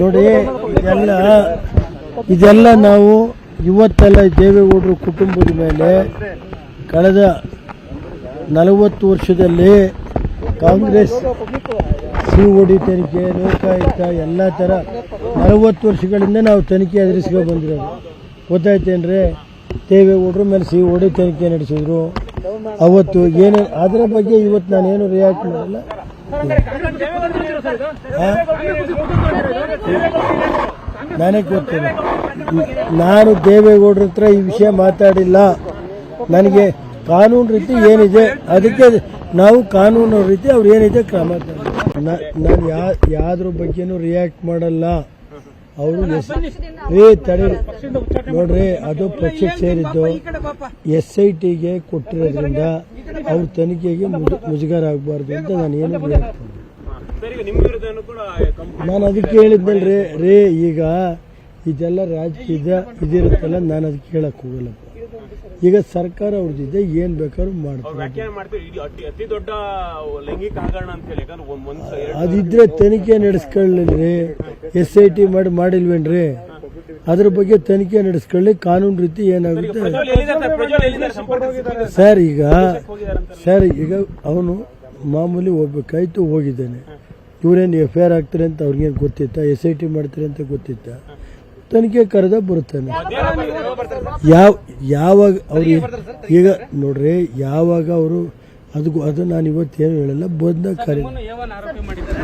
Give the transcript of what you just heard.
ನೋಡಿ, ಇದೆಲ್ಲ ಇದೆಲ್ಲ ನಾವು ಇವತ್ತೆಲ್ಲ ದೇವೇಗೌಡರು ಕುಟುಂಬದ ಮೇಲೆ ಕಳೆದ ನಲವತ್ತು ವರ್ಷದಲ್ಲಿ ಕಾಂಗ್ರೆಸ್, ಸಿ ಓಡಿ ತನಿಖೆ, ಲೋಕಾಯುಕ್ತ, ಎಲ್ಲ ಥರ ನಲವತ್ತು ವರ್ಷಗಳಿಂದ ನಾವು ತನಿಖೆ ಎದುರಿಸ್ಕೊಂಡು ಬಂದಿರೋದು. ಗೊತ್ತಾಯ್ತೇನ್ರಿ ದೇವೇಗೌಡರ ಮೇಲೆ ಸಿ ಓಡಿ ತನಿಖೆ ನಡೆಸಿದ್ರು. ಅವತ್ತು ಏನೇ, ಅದರ ಬಗ್ಗೆ ಇವತ್ತು ನಾನೇನು ರಿಯಾಕ್ಟ್ ಮಾಡಲ್ಲ? ನನಗೆ ಗೊತ್ತಿಲ್ಲ. ನಾನು ದೇವೇಗೌಡರ ಹತ್ರ ಈ ವಿಷಯ ಮಾತಾಡಿಲ್ಲ. ನನಗೆ ಕಾನೂನು ರೀತಿ ಏನಿದೆ, ಅದಕ್ಕೆ ನಾವು ಕಾನೂನು ರೀತಿ ಅವ್ರು ಏನಿದೆ ಕ್ರಮ ನಾನು ಯಾ ಯಾವ್ದ್ರ ಬಗ್ಗೆನೂ ರಿಯಾಕ್ಟ್ ಮಾಡಲ್ಲ. ಅವರು ಏ, ತಡೆ. ನೋಡ್ರಿ, ಅದು ಪಕ್ಷಕ್ಕೆ ಸೇರಿದ್ದು ಎಸ್ ಐ ಟಿಗೆ ಕೊಟ್ಟಿರೋದ್ರಿಂದ ಅವ್ರ ತನಿಖೆಗೆ ಮುಜು ಮುಜುಗರ ಆಗಬಾರ್ದು ಅಂತ ನಾನು ಏನು ನಾನು ಅದಕ್ಕೆ ಹೇಳಿದ್ನಲ್ರಿ ರೇ ಈಗ ಇದೆಲ್ಲ ರಾಜಕೀಯ ಇದಿರುತ್ತಲ್ಲ ನಾನು ಅದಕ್ಕೆ ಹೇಳಕ್ ಹೋಗಲ್ಲ. ಈಗ ಸರ್ಕಾರ ಅವ್ರದ್ದಿದೆ ಏನ್ ಬೇಕಾದ್ರೂ ಮಾಡ್ತಾರೆ. ಅದಿದ್ರೆ ತನಿಖೆ ನಡೆಸ್ಕೊಳ್ಳಿ ಎಸ್ ಐ ಟಿ ಮಾಡಿ ಮಾಡಿಲ್ವೇನ್ರಿ? ಅದ್ರ ಬಗ್ಗೆ ತನಿಖೆ ನಡೆಸ್ಕೊಳ್ಳಿ ಕಾನೂನು ರೀತಿ ಏನಾಗುತ್ತೆ? ಸರ್? ಈಗ ಸರ್ ಈಗ ಅವನು ಮಾಮೂಲಿ ಹೋಗ್ಬೇಕಾಯ್ತು ಹೋಗಿದ್ದಾನೆ. ಇವ್ರೇನು ಎಫ್ ಐ ಆರ್ ಆಗ್ತಾರೆ ಅಂತ ಅವ್ರಿಗೇನು ಗೊತ್ತಿತ್ತ? ಎಸ್ ಐ ಟಿ ಮಾಡ್ತಾರೆ ಅಂತ ಗೊತ್ತಿತ್ತ? ತನಿಖೆ ಕರೆದ ಬರುತ್ತಾನೆ. ಯಾವ ಯಾವಾಗ ಅವ್ರಿಗೆ ಈಗ ನೋಡ್ರಿ ಯಾವಾಗ ಅವರು ಅದಕ್ಕೂ ಅದು ನಾನು ಇವತ್ತೇನು ಹೇಳಲ್ಲ ಬಂದ ಕರೆ